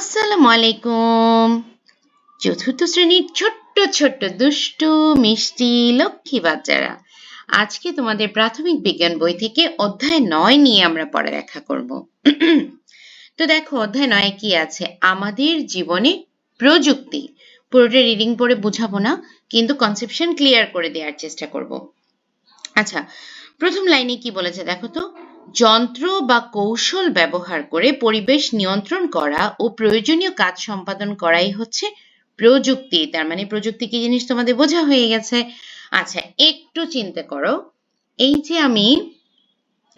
আসসালামু আলাইকুম। চতুর্থ শ্রেণির ছোট্ট ছোট্ট, দুষ্টু, মিষ্টি লক্ষ্মী বাচ্চারা, আজকে তোমাদের প্রাথমিক বিজ্ঞান বই থেকে অধ্যায় নয় নিয়ে আমরা পড়ালেখা করব। তো দেখো, অধ্যায় নয় কি আছে? আমাদের জীবনে প্রযুক্তি। পুরোটা রিডিং পড়ে বুঝাবো না, কিন্তু কনসেপশন ক্লিয়ার করে দেওয়ার চেষ্টা করব। আচ্ছা প্রথম লাইনে কি বলেছে দেখো তো? যন্ত্র বা কৌশল ব্যবহার করে পরিবেশ নিয়ন্ত্রণ করা ও প্রয়োজনীয় কাজ সম্পাদন করাই হচ্ছে প্রযুক্তি। তার মানে প্রযুক্তি কি জিনিস তোমাদের বোঝা হয়ে গেছে? আচ্ছা একটু চিন্তা করো। এই যে আমি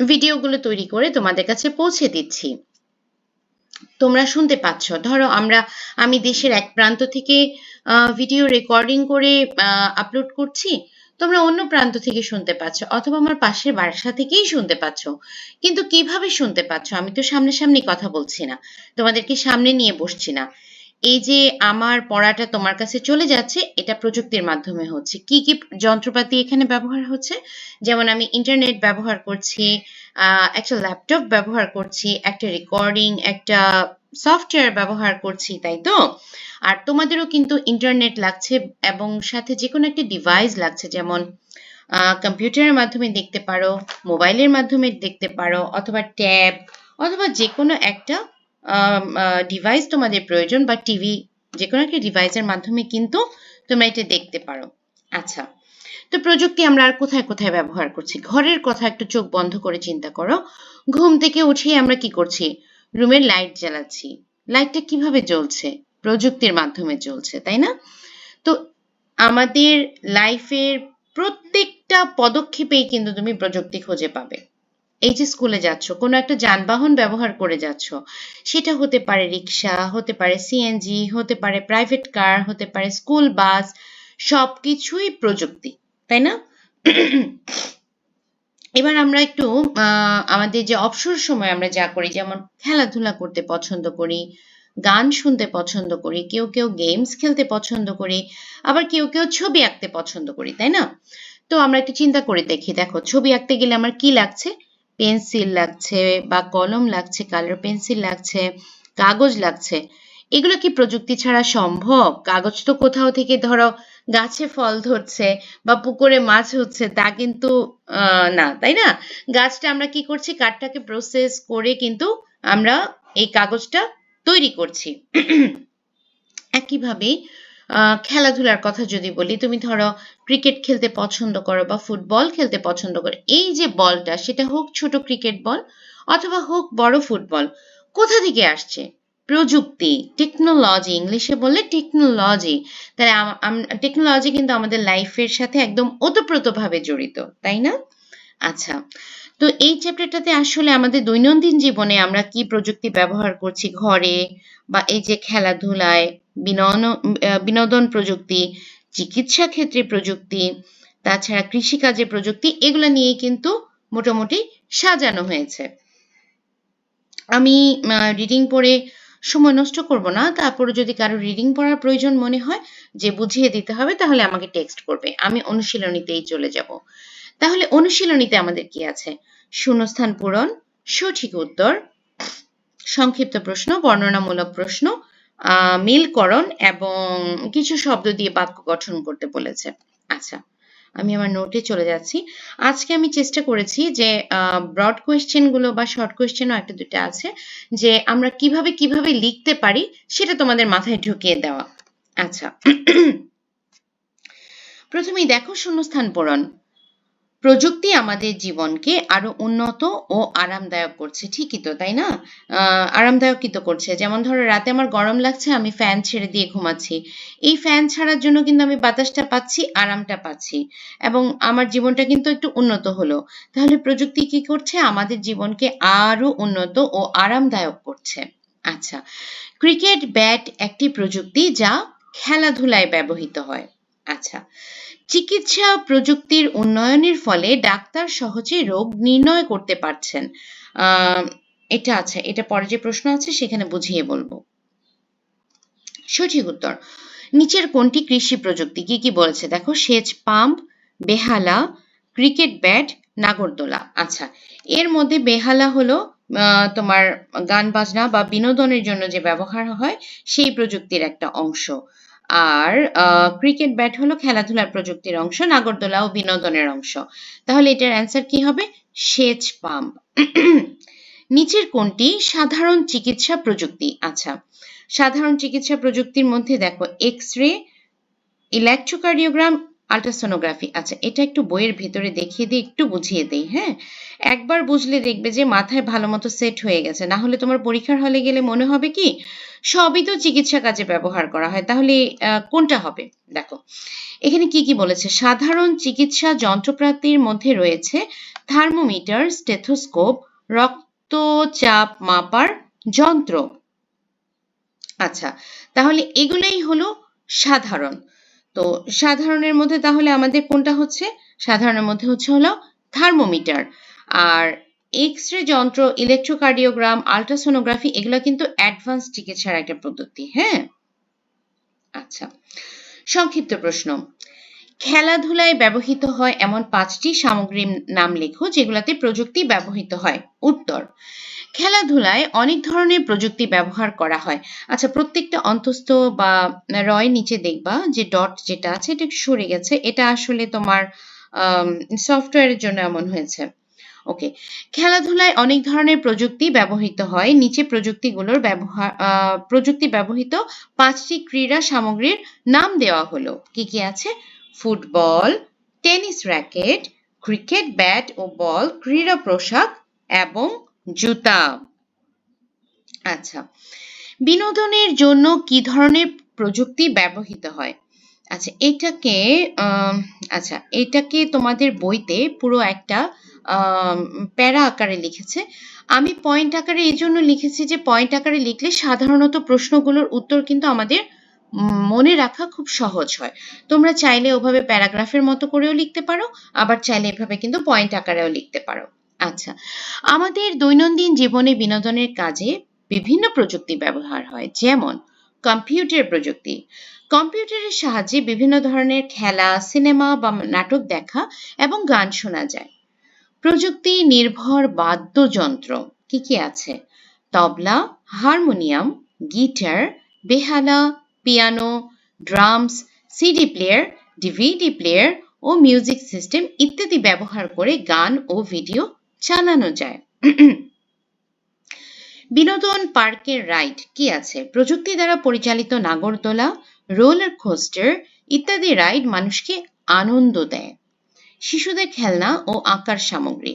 ভিডিওগুলো তৈরি করে তোমাদের কাছে পৌঁছে দিচ্ছি, তোমরা শুনতে পাচ্ছ। ধরো আমরা, আমি দেশের এক প্রান্ত থেকে ভিডিও রেকর্ডিং করে আপলোড করছি। তোমরা অন্য প্রান্ত থেকে শুনতে পাচ্ছ, অথবা আমার পাশের বাসা থেকেই শুনতে পাচ্ছ। কিন্তু কীভাবে শুনতে পাচ্ছ? আমি তো সামনাসামনি কথা বলছি না। তোমাদেরকে সামনে নিয়ে বসছি না। এই যে আমার পড়াটা তোমার কাছে চলে যাচ্ছে, এটা প্রযুক্তির মাধ্যমে হচ্ছে। কি কি যন্ত্রপাতি এখানে ব্যবহার হচ্ছে? যেমন আমি ইন্টারনেট ব্যবহার করছি একটা ল্যাপটপ ব্যবহার করছি, একটা রেকর্ডিং, একটা সফটওয়্যার ব্যবহার করছি, তাই তো? আর তোমাদেরও কিন্তু ইন্টারনেট লাগছে এবং সাথে যে কোনো একটা ডিভাইস লাগছে, যেমন কম্পিউটারের মাধ্যমে দেখতে পারো মোবাইলের মাধ্যমে দেখতে পারো, অথবা ট্যাব অথবা যে কোনো একটা ডিভাইস তোমাদের প্রয়োজন বা টিভি যে কোনো একটা ডিভাইসের মাধ্যমে কিন্তু তোমরা এটা দেখতে পারো। আচ্ছা তো প্রযুক্তি আমরা আর কোথায় কোথায় ব্যবহার করছি? ঘরের কথা একটু চোখ বন্ধ করে চিন্তা করো। ঘুম থেকে উঠেই আমরা কি করছি? রুমের লাইট জ্বালাচ্ছি। লাইটটা কীভাবে জ্বলছে? প্রযুক্তির মাধ্যমে চলছে, তাই না? তো আমাদের লাইফের প্রত্যেকটা পদক্ষেপেই কিন্তু তুমি প্রযুক্তি খুঁজে পাবে। এই যে স্কুলে যাচ্ছ, কোনো একটা যানবাহন ব্যবহার করে যাচ্ছ, সেটা হতে পারে রিক্সা হতে পারে সিএনজি হতে পারে প্রাইভেট কার হতে পারে স্কুল বাস সবকিছুই প্রযুক্তি, তাই না? এবার আমরা একটু আমাদের যে অবসর সময় আমরা যা করি, যেমন খেলাধুলা করতে পছন্দ করি গান শুনতে পছন্দ করি, কেউ কেউ গেমস খেলতে পছন্দ করি, আবার কেউ কেউ ছবি আঁকতে পছন্দ করি, তাই না? তো আমরা একটু চিন্তা করে দেখি, দেখো ছবি আঁকতে গেলে আমার কি লাগছে? পেন্সিল লাগছে বা কলম লাগছে, কালার পেন্সিল লাগছে, কাগজ লাগছে। এগুলো কি প্রযুক্তি ছাড়া সম্ভব? কাগজ তো কোথাও থেকে ধরো গাছে ফল ধরছে বা পুকুরে মাছ হচ্ছে, তা কিন্তু না, তাই না? গাছটা আমরা কি করছি? কাঠটাকে প্রসেস করে কিন্তু আমরা এই কাগজটা তৈরি করছি। একইভাবে খেলাধুলার কথা যদি বলি, তুমি ধরো ক্রিকেট খেলতে পছন্দ করো বা ফুটবল খেলতে পছন্দ করো, এই যে বলটা, সেটা হোক ছোট ক্রিকেট বল অথবা হোক বড় ফুটবল কোথা থেকে আসছে? প্রযুক্তি টেকনোলজি ইংলিশে বললে টেকনোলজি তাহলে টেকনোলজি কিন্তু আমাদের লাইফের সাথে একদম ওতপ্রোতভাবে জড়িত, তাই না? আচ্ছা তো এই চ্যাপ্টারটাতে আসলে আমাদের দৈনন্দিন জীবনে আমরা কি প্রযুক্তি ব্যবহার করছি ঘরে বা এই যে খেলাধুলায়, বিনোদন প্রযুক্তি, চিকিৎসা ক্ষেত্রে প্রযুক্তি, তাছাড়া কৃষিকাজে প্রযুক্তি, এগুলো নিয়ে কিন্তু মোটামুটি সাজানো হয়েছে। আমি রিডিং পড়ে সময় নষ্ট করব না, তারপরে যদি কারও রিডিং পড়ার প্রয়োজন মনে হয় যে বুঝিয়ে দিতে হবে, তাহলে আমাকে টেক্সট করবে। আমি অনুশীলনীতেই চলে যাব। তাহলে অনুশীলনীতে আমাদের কি আছে? শূন্যস্থান পূরণ, সঠিক উত্তর, সংক্ষিপ্ত প্রশ্ন, বর্ণনামূলক প্রশ্ন মিলকরণ এবং কিছু শব্দ দিয়ে বাক্য গঠন করতে বলেছে। আচ্ছা আমি আমার নোটে চলে যাচ্ছি। আজকে আমি চেষ্টা করেছি যে ব্রড কোয়েশ্চেনগুলো বা শর্ট কোয়েশ্চেনও একটা দুটো আছে, যে আমরা কীভাবে কীভাবে লিখতে পারি সেটা তোমাদের মাথায় ঢুকিয়ে দেওয়া। আচ্ছা প্রথমেই দেখো শূন্যস্থান পূরণ। প্রযুক্তি আমাদের জীবনকে আরও উন্নত ও আরামদায়ক করছে। ঠিকই তো, তাই না? আরামদায়কই তো করছে। যেমন ধরো, রাতে আমার গরম লাগছে, আমি ফ্যান ছেড়ে দিয়ে ঘুমাচ্ছি। এই ফ্যান ছাড়ার জন্য কিন্তু আমি বাতাসটা পাচ্ছি, আরামটা পাচ্ছি। এবং আমার জীবনটা কিন্তু একটু উন্নত হলো। তাহলে প্রযুক্তি কি করছে? আমাদের জীবনকে আরও উন্নত ও আরামদায়ক করছে। আচ্ছা ক্রিকেট ব্যাট একটি প্রযুক্তি যা খেলাধুলায় ব্যবহৃত হয়। আচ্ছা চিকিৎসা প্রযুক্তির উন্নয়নের ফলে ডাক্তার সহজে রোগ নির্ণয় করতে পারছেন। এটা আছে, এটা পরে যে প্রশ্ন আছে সেখানে বুঝিয়ে বলব। সঠিক উত্তর, নিচের কোনটি কৃষি প্রযুক্তি? কি কি বলেছে? দেখো, সেচ পাম্প, বেহালা, ক্রিকেট ব্যাট, নাগরদোলা। আচ্ছা এর মধ্যে বেহালা হলো তোমার গান বাজনা বা বিনোদনের জন্য যে ব্যবহার হয়, সেই প্রযুক্তির একটা অংশ। আর ক্রিকেট ব্যাট হলো খেলাধুলার প্রযুক্তির অংশ, নাগরদোলা ও বিনোদনের অংশ। তাহলে এটার অ্যান্সার কি হবে? সেচ পাম্প নিচের কোনটি সাধারণ চিকিৎসা প্রযুক্তি। আচ্ছা সাধারণ চিকিৎসা প্রযুক্তির মধ্যে দেখো এক্স রে ইলেকট্রোকার্ডিওগ্রাম আল্ট্রাসোনোগ্রাফি আচ্ছা এটা একটু বইয়ের ভেতরে দেখিয়ে দিই একটু বুঝিয়ে দিই হ্যাঁ? একবার বুঝলে দেখবে যে মাথায় ভালো মতো সেট হয়ে গেছে। না হলে তোমার পরীক্ষার হলে গেলে মনে হবে কি, সবই তো চিকিৎসা কাজে ব্যবহার করা হয়। তাহলে কোনটা হবে? দেখো, এখানে কি কি বলেছে? সাধারণ চিকিৎসা যন্ত্রপাতির মধ্যে রয়েছে থার্মোমিটার, স্টেথোস্কোপ, রক্তচাপ মাপার যন্ত্র। আচ্ছা তাহলে এগুলোই হলো সাধারণ। তো সাধারণের মধ্যে তাহলে আমাদের কোনটা হচ্ছে? সাধারণের মধ্যে হচ্ছে হলো থার্মোমিটার। আর এক্স রে যন্ত্র ইলেকট্রোকার্ডিওগ্রাম আল্ট্রাসোনোগ্রাফি এগুলো কিন্তু অ্যাডভান্স চিকিৎসার একটা পদ্ধতি হ্যাঁ? আচ্ছা সংক্ষিপ্ত প্রশ্ন। খেলাধুলায় ব্যবহৃত হয় এমন পাঁচটি সামগ্রীর নাম লেখো যেগুলোতে প্রযুক্তি ব্যবহৃত হয়। উত্তর খেলাধুলায় অনেক ধরনের প্রযুক্তি ব্যবহার করা হয়। আচ্ছা প্রত্যেকটা অন্তস্থ বা রয় নিচে দেখবা যে ডট যেটা আছে, এটা সরে গেছে। এটা আসলে তোমার সফটওয়্যারের জন্য এমন হয়েছে। ওকে খেলাধুলায় অনেক ধরনের প্রযুক্তি ব্যবহৃত হয়। নিচে প্রযুক্তিগুলোর ব্যবহার প্রযুক্তি ব্যবহৃত পাঁচটি ক্রীড়া সামগ্রীর নাম দেওয়া হলো। কি কি আছে? Football, tennis racket, cricket bat ও বল, ক্রীড়া পোশাক এবং জুতা। আচ্ছা বিনোদনের জন্য কি ধরনের প্রযুক্তি ব্যবহৃত হয়? আচ্ছা এটাকে আচ্ছা এটাকে তোমাদের বইতে পুরো একটা প্যারা আকারে লিখেছে। আমি পয়েন্ট আকারে এই জন্য লিখেছি যে পয়েন্ট আকারে লিখলে সাধারণত প্রশ্নগুলোর উত্তর কিন্তু আমাদের মনে রাখা খুব সহজ হয়। তোমরা চাইলে ওভাবে প্যারাগ্রাফের মতো করেও লিখতে পারো, আবার চাইলে এভাবে কিন্তু পয়েন্ট আকারেও লিখতে পারো। আচ্ছা আমাদের দৈনন্দিন জীবনে বিনোদনের কাজে বিভিন্ন প্রযুক্তি ব্যবহার হয়, যেমন কম্পিউটার প্রযুক্তি। কম্পিউটারের সাহায্যে বিভিন্ন ধরনের খেলা, সিনেমা বা নাটক দেখা এবং গান শোনা যায়। প্রযুক্তি নির্ভর বাদ্যযন্ত্র কি কি আছে? তবলা, হারমোনিয়াম, গিটার, বেহালা, piano, drums, CD player, DVD player ও মিউজিক সিস্টেম ইত্যাদি ব্যবহার করে গান ও ভিডিও চালানো যায়। বিনোদন পার্কের রাইড কি আছে? প্রযুক্তি দ্বারা পরিচালিত নাগরদোলা, রোলার কোস্টার ইত্যাদি রাইড মানুষকে আনন্দ দেয়। শিশুদের খেলনা ও আঁকার সামগ্রী।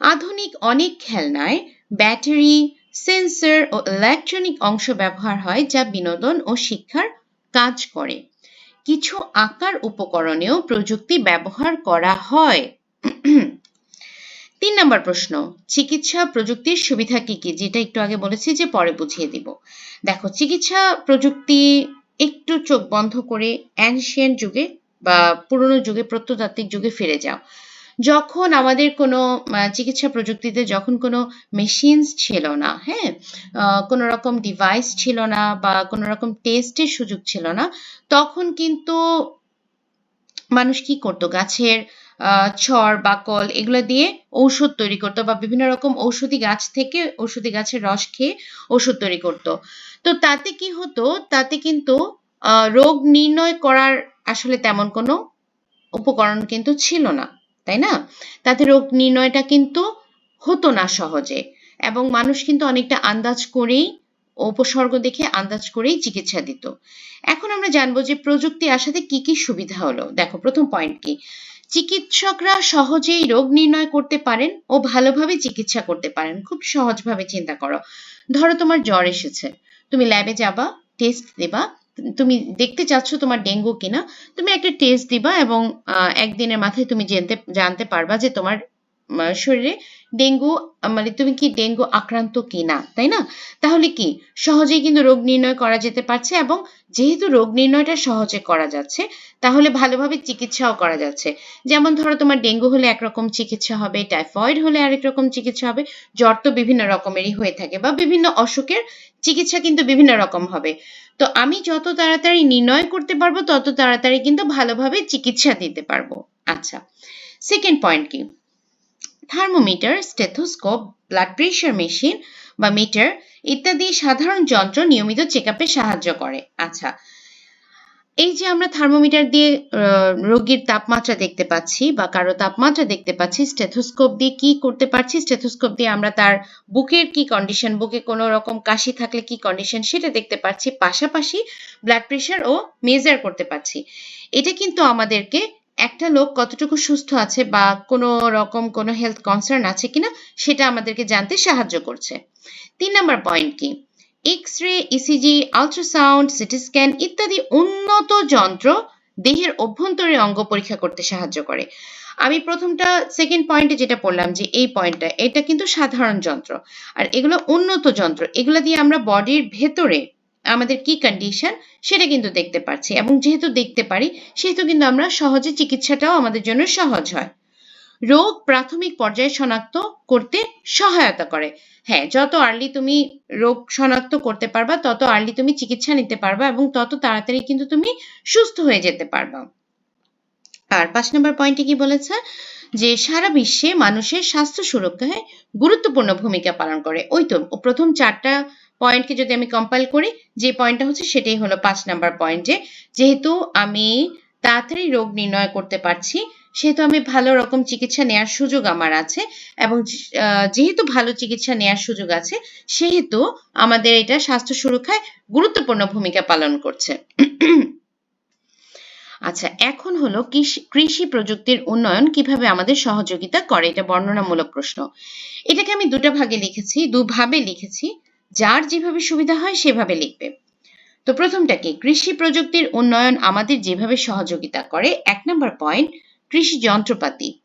আধুনিক অনেক খেলনায় ব্যাটারি, সেন্সর ও ইলেকট্রনিক অংশ ব্যবহার হয় যা বিনোদন ও শিক্ষার কাজ করে। কিছু আঁকার উপকরণেও প্রযুক্তি ব্যবহার করা হয়। তিন নম্বর প্রশ্ন, চিকিৎসা প্রযুক্তির সুবিধা কি কি? যেটা একটু আগে বলেছি যে পরে বুঝিয়ে দিব। দেখো, চিকিৎসা প্রযুক্তি একটু চোখ বন্ধ করে অ্যানশিয়েন্ট যুগে বা পুরনো যুগে, প্রত্নতাত্ত্বিক যুগে ফিরে যাও। যখন আমাদের কোনো চিকিৎসা প্রযুক্তিতে যখন কোনো মেশিনস ছিল না হ্যাঁ কোনো রকম ডিভাইস ছিল না বা কোনো রকম টেস্টের সুযোগ ছিল না, তখন কিন্তু মানুষ কি করতো? গাছের ছড়, বাকল এগুলো দিয়ে ঔষধ তৈরি করতো বা বিভিন্ন রকম ঔষধি গাছ থেকে ঔষধি গাছের রস খেয়ে ওষুধ তৈরি করতো। তো তাতে কি হতো? তাতে কিন্তু রোগ নির্ণয় করার আসলে তেমন কোনো উপকরণ কিন্তু ছিল না, তাই না? তাতে রোগ নির্ণয়টা কিন্তু হতো না সহজে এবং মানুষ কিন্তু অনেকটা আন্দাজ করেই, উপসর্গ দেখে আন্দাজ করেই চিকিৎসা দিত। এখন আমরা জানব যে প্রযুক্তি আসাতে কি কি সুবিধা হলো। দেখো, প্রথম পয়েন্ট কি। চিকিৎসকরা সহজেই রোগ নির্ণয় করতে পারেন ও ভালোভাবে চিকিৎসা করতে পারেন। খুব সহজভাবে চিন্তা করো। ধরো তোমার জ্বর এসেছে, তুমি ল্যাবে যাবা টেস্ট দেবা, তুমি দেখতে চাচ্ছ তোমার ডেঙ্গু কিনা, তুমি একটা টেস্ট দিবা এবং একদিনের মাথায় তুমি জানতে জানতে পারবা যে তোমার শরীরে ডেঙ্গু মানে তুমি কি ডেঙ্গু আক্রান্ত কিনা, তাই না? তাহলে কি, সহজেই কিন্তু রোগ নির্ণয় করা যেতে পারছে এবং যেহেতু রোগ নির্ণয়টা সহজে করা যাচ্ছে, তাহলে ভালোভাবে চিকিৎসাও করা যাচ্ছে। যেমন ধরো তোমার ডেঙ্গু হলে একরকম চিকিৎসা হবে, টাইফয়েড হলে আরেক রকম চিকিৎসা হবে, জ্বর তো বিভিন্ন রকমেরই হয়ে থাকে বা বিভিন্ন অসুখের চিকিৎসা কিন্তু বিভিন্ন রকম হবে। তো আমি যত তাড়াতাড়ি নির্ণয় করতে পারব, তত তাড়াতাড়ি কিন্তু ভালোভাবে চিকিৎসা দিতে পারব। আচ্ছা সেকেন্ড পয়েন্ট কি? Thermometer, stethoscope blood pressure machine বা মিটার ইত্যাদি সাধারণ যন্ত্র নিয়মিত চেক সাহায্য করে। আচ্ছা এই যে আমরা থার্মোমিটার দিয়ে রোগীর তাপমাত্রা দেখতে পাচ্ছি বা কারও তাপমাত্রা দেখতে পাচ্ছি, স্টেথোস্কোপ দিয়ে কি করতে পারছি? স্টেথোস্কোপ দিয়ে আমরা তার বুকের কি কন্ডিশন বুকে কোনো রকম কাশি থাকলে কি কন্ডিশন সেটা দেখতে পাচ্ছি। পাশাপাশি ব্লাড প্রেশার ও মেজার করতে পারছি। এটা কিন্তু আমাদেরকে একটা লোক কতটুকু সুস্থ আছে বা কোনো রকম কোনো হেলথ কনসার্ন আছে কিনা সেটা আমাদেরকে জানতে সাহায্য করছে। তিন নম্বর পয়েন্ট কি? X ray ECG ultrasound CT scan ইত্যাদি উন্নত যন্ত্র দেহের অভ্যন্তরে অঙ্গ পরীক্ষা করতে সাহায্য করে। আমি প্রথমটা সেকেন্ড পয়েন্টে যেটা পড়লাম যে এই পয়েন্টটা এটা কিন্তু সাধারণ যন্ত্র। আর এগুলো উন্নত যন্ত্র। এগুলো দিয়ে আমরা বডির ভেতরে আমাদের কি কন্ডিশন সেটা কিন্তু দেখতে পাচ্ছি এবং যেহেতু দেখতে পারি, সেহেতু কিন্তু আমরা সহজে চিকিৎসাটাও আমাদের জন্য সহজ হয়। রোগ প্রাথমিক পর্যায়ে শনাক্ত করতে সহায়তা করে। হ্যাঁ যত আর্লি তুমি রোগ শনাক্ত করতে পারবা, তত আর্লি তুমি চিকিৎসা নিতে পারবা এবং তত তাড়াতাড়ি কিন্তু তুমি সুস্থ হয়ে যেতে পারবা। আর পাঁচ নম্বর পয়েন্টে কি বলেছে? যে সারা বিশ্বে মানুষের স্বাস্থ্য সুরক্ষায় গুরুত্বপূর্ণ ভূমিকা পালন করে। ওই তো, প্রথম চারটা পয়েন্টকে যদি আমি কম্পাইল করি, যে পয়েন্টটা হচ্ছে সেটাই হলো পাঁচ নাম্বার পয়েন্ট যেহেতু আমি তাড়াতাড়ি রোগ নির্ণয় করতে পারছি, সেহেতু আমি ভালো রকম চিকিৎসা নেওয়ার সুযোগ আমার আছে এবং যেহেতু ভালো চিকিৎসা নেওয়ার সুযোগ আছে, সেহেতু আমাদের এটা স্বাস্থ্য সুরক্ষায় গুরুত্বপূর্ণ ভূমিকা পালন করছে। আচ্ছা এখন হলো কৃষি প্রযুক্তির উন্নয়ন কীভাবে আমাদের সহযোগিতা করে? এটা বর্ণনামূলক প্রশ্ন। এটাকে আমি দুটা ভাগে লিখেছি, দুভাবে লিখেছি। যার যেভাবে সুবিধা হয় সেভাবে লিখবে। তো প্রথমটা কি? কৃষি প্রযুক্তির উন্নয়ন আমাদের যেভাবে সহযোগিতা করে, এক নম্বর পয়েন্ট কৃষি যন্ত্রপাতি।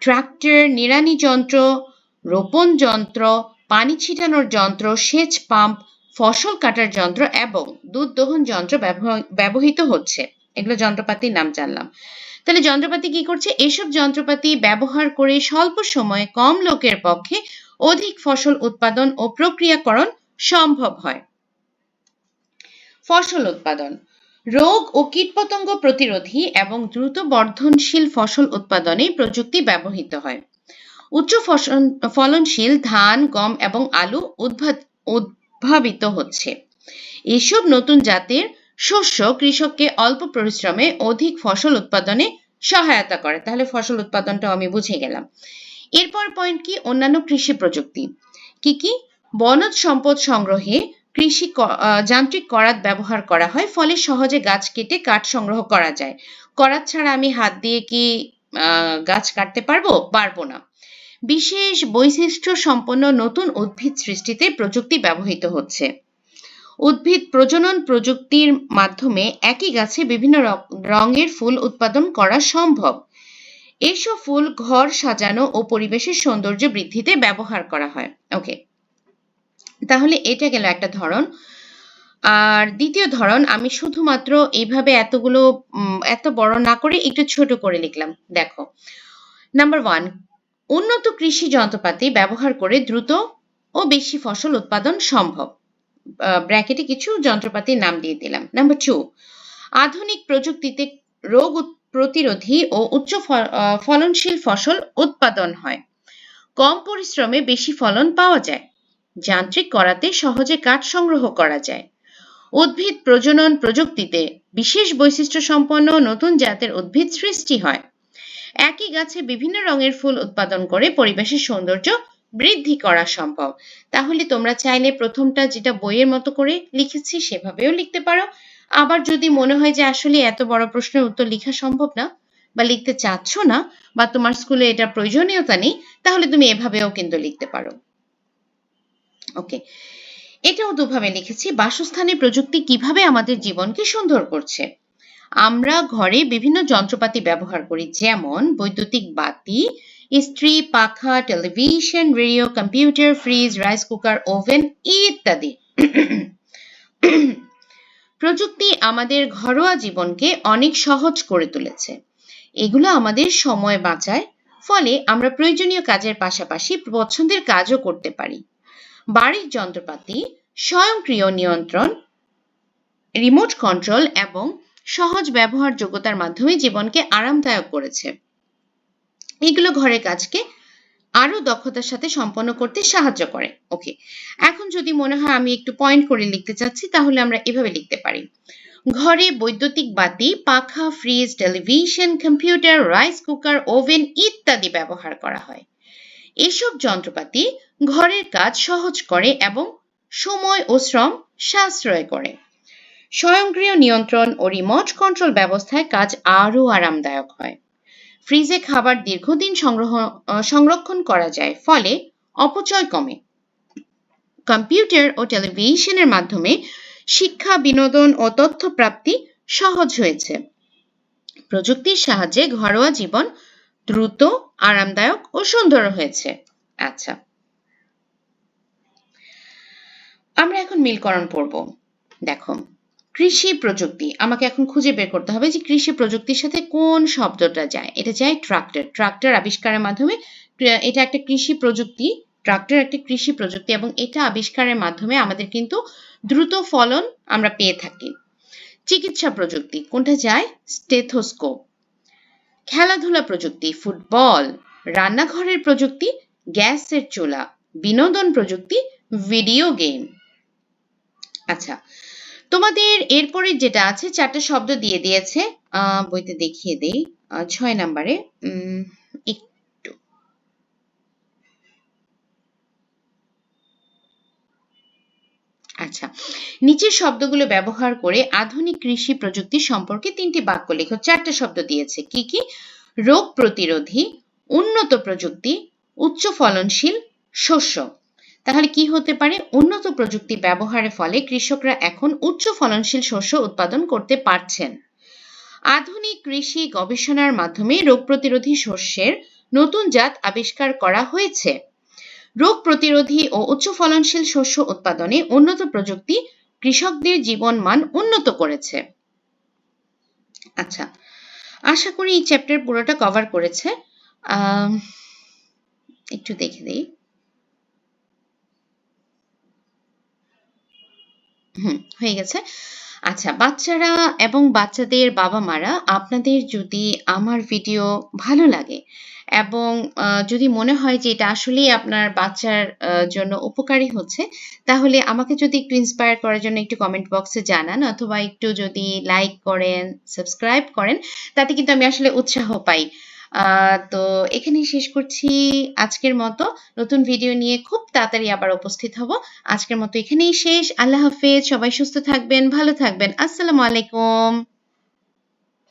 ট্রাক্টর, নিড়ানি যন্ত্র, রোপণ যন্ত্র, পানি ছিটানোর যন্ত্র, সেচ পাম্প, ফসল কাটার যন্ত্র এবং দুধ দহন যন্ত্র ব্যবহৃত হচ্ছে। এগুলো যন্ত্রপাতির নাম জানলাম। তাহলে যন্ত্রপাতি কি করছে? এসব যন্ত্রপাতি ব্যবহার করে স্বল্প সময়ে কম লোকের পক্ষে অধিক ফসল উৎপাদন ও প্রক্রিয়াকরণ সম্ভব হয়। ফসল উৎপাদন। রোগ ও কীটপতঙ্গ প্রতিরোধী এবং দ্রুত বর্ধনশীল ফসল উৎপাদনে প্রযুক্তি ব্যবহৃত হয়। উচ্চ ফলনশীল ধান, গম এবং আলু উদ্ভাবিত হচ্ছে। এসব নতুন জাতের শস্য কৃষককে অল্প পরিশ্রমে অধিক ফসল উৎপাদনে সহায়তা করে। তাহলে ফসল উৎপাদনটাও আমি বুঝে গেলাম। এরপর পয়েন্ট কি? অন্যান্য কৃষি প্রযুক্তি। কি কি? বনজ সম্পদ সংগ্রহে কৃষি যান্ত্রিক করাত ব্যবহার করা হয়, ফলে সহজে গাছ কেটে কাঠ সংগ্রহ করা যায়। করাত ছাড়া আমি হাত দিয়ে কি গাছ কাটতে পারব? পারব না। বিশেষ বৈশিষ্ট্য সম্পন্ন নতুন উদ্ভিদ সৃষ্টিতে প্রযুক্তি ব্যবহৃত হচ্ছে। উদ্ভিদ প্রজনন প্রযুক্তির মাধ্যমে একই গাছে বিভিন্ন রঙের ফুল উৎপাদন করা সম্ভব। এসব ফুল ঘর সাজানো ও পরিবেশের সৌন্দর্য বৃদ্ধিতে ব্যবহার করা হয়। ওকে তাহলে এটা গেল একটা ধরন। আর দ্বিতীয় ধরন, আমি শুধুমাত্র এইভাবে এতগুলো এত বড় না করে একটু ছোট করে লিখলাম। দেখো। নাম্বার ওয়ান উন্নত কৃষি যন্ত্রপাতি ব্যবহার করে দ্রুত ও বেশি ফসল উৎপাদন সম্ভব। ব্র্যাকেটে কিছু যন্ত্রপাতির নাম দিয়ে দিলাম। নাম্বার টু আধুনিক প্রযুক্তিতে রোগ প্রতিরোধী ও উচ্চ ফলনশীল ফসল উৎপাদন হয়। কম পরিশ্রমে বেশি ফলন পাওয়া যায়। যান্ত্রিক করাতে সহজে কাঠ সংগ্রহ করা যায়। উদ্ভিদ প্রজনন প্রযুক্তিতে বিশেষ বৈশিষ্ট্য সম্পন্ন নতুন জাতের উদ্ভিদ সৃষ্টি হয়। একই গাছে বিভিন্ন রঙের ফুল উৎপাদন করে পরিবেশের সৌন্দর্য বৃদ্ধি করা সম্ভব। তাহলে তোমরা চাইলে প্রথমটা যেটা বইয়ের মতো করে লিখেছি সেভাবেও লিখতে পারো। আবার যদি মনে হয় যে আসলে এত বড় প্রশ্নের উত্তর লেখা সম্ভব না, বা লিখতে চাচ্ছ না, বা তোমার স্কুলে এটা প্রয়োজনীয়তা নেই, তাহলে তুমি এভাবেও কিন্তু লিখতে পারো। ওকে এটাও দুভাবে লিখেছি। বাসস্থানে প্রযুক্তি কীভাবে আমাদের জীবনকে সুন্দর করছে? আমরা ঘরে বিভিন্ন যন্ত্রপাতি ব্যবহার করি, যেমন বৈদ্যুতিক বাতি, ইস্ত্রি, পাখা television radio computer fridge rice cooker oven ইত্যাদি। প্রযুক্তি আমাদের ঘরোয়া জীবনকে অনেক সহজ করে তুলেছে। এগুলো আমাদের সময় বাঁচায়, ফলে আমরা প্রয়োজনীয় কাজের পাশাপাশি পছন্দের কাজও করতে পারি। বাড়ির যন্ত্রপাতি, স্বয়ংক্রিয় নিয়ন্ত্রণ রিমোট কন্ট্রোল এবং সহজ ব্যবহারযোগ্যতার মাধ্যমে জীবনকে আরামদায়ক করেছে। এগুলো ঘরের কাজকে আরও দক্ষতার সাথে সম্পন্ন করতে সাহায্য করে। ওকে এখন যদি মনে হয় আমি একটু পয়েন্ট করে লিখতে চাচ্ছি, তাহলে আমরা এভাবে লিখতে পারি। ঘরে বৈদ্যুতিক বাতি, পাখা fridge television computer rice cooker oven ইত্যাদি ব্যবহার করা হয়। এসব যন্ত্রপাতি ঘরের কাজ সহজ করে এবং সময় ও শ্রম সাশ্রয় করে। স্বয়ংক্রিয় নিয়ন্ত্রণ ও রিমোট কন্ট্রোল ব্যবস্থায় কাজ আরও আরামদায়ক হয়। ফ্রিজে খাবার দীর্ঘদিন সংগ্রহ সংরক্ষণ করা যায়, ফলে অপচয় কমে। কম্পিউটার ও টেলিভিশনের মাধ্যমে শিক্ষা, বিনোদন ও তথ্য প্রাপ্তি সহজ হয়েছে। প্রযুক্তির সাহায্যে ঘরোয়া জীবন দ্রুত, আরামদায়ক ও সুন্দর হয়েছে। আচ্ছা। আমরা এখন মিলকরণ পড়ব। দেখো কৃষি প্রযুক্তি। আমাকে এখন খুঁজে বের করতে হবে যে কৃষি প্রযুক্তির সাথে কোন শব্দটা যায়। এটা যায় ট্রাক্টর। ট্রাক্টর আবিষ্কারের মাধ্যমে এটা একটা কৃষি প্রযুক্তি, ট্রাক্টর একটা কৃষি প্রযুক্তি এবং এটা আবিষ্কারের মাধ্যমে আমাদের কিন্তু দ্রুত ফলন আমরা পেয়ে থাকি। চিকিৎসা প্রযুক্তি, কোনটা যায়? স্টেথোস্কোপ। খেলাধুলা প্রযুক্তি, ফুটবল, রান্নাঘরের প্রযুক্তি, গ্যাসের চুলা, বিনোদন প্রযুক্তি, ভিডিও গেম। আচ্ছা তোমাদের এরপরে যেটা আছে, চারটা শব্দ দিয়ে দিয়েছে বইতে দেখিয়ে দেই। ছয় নাম্বারে একটু। আচ্ছা নিচের শব্দগুলো ব্যবহার করে আধুনিক কৃষি প্রযুক্তি সম্পর্কে তিনটি বাক্য লেখো। চারটা শব্দ দিয়েছে, কি কি? রোগ প্রতিরোধী, উন্নত প্রযুক্তি, উচ্চ ফলনশীল, শস্য। তাহলে কি হতে পারে? উন্নত প্রযুক্তি ব্যবহারের ফলে কৃষকরা এখন উচ্চ ফলনশীল শস্য উৎপাদন করতে পারছেন। আধুনিক কৃষি গবেষণার মাধ্যমে রোগ প্রতিরোধী শস্যের নতুন জাত আবিষ্কার করা হয়েছে। রোগ প্রতিরোধী ও উচ্চ ফলনশীল শস্য উৎপাদনে উন্নত প্রযুক্তি কৃষকদের জীবন মান উন্নত করেছে। আচ্ছা আশা করি এই চ্যাপ্টার পুরোটা কভার করেছে। একটু দেখে দিই। হুম, হয়ে গেছে। আচ্ছা বাচ্চারা এবং বাচ্চাদের বাবা মারা আপনাদের যদি আমার ভিডিও ভালো লাগে এবং যদি মনে হয় যে এটা আসলেই আপনার বাচ্চার জন্য উপকারী হচ্ছে, তাহলে আমাকে যদি একটু ইন্সপায়ার করার জন্য একটু কমেন্ট বক্সে জানান অথবা একটু যদি লাইক করেন সাবস্ক্রাইব করেন, তাতে কিন্তু আমি আসলে উৎসাহ পাই। তো এখানেই শেষ করছি আজকের মতো। নতুন ভিডিও নিয়ে খুব তাড়াতাড়ি আবার উপস্থিত হব। আজকের মতো এখানেই শেষ। আল্লাহ হাফেজ। সবাই সুস্থ থাকবেন, ভালো থাকবেন। আসসালামু আলাইকুম।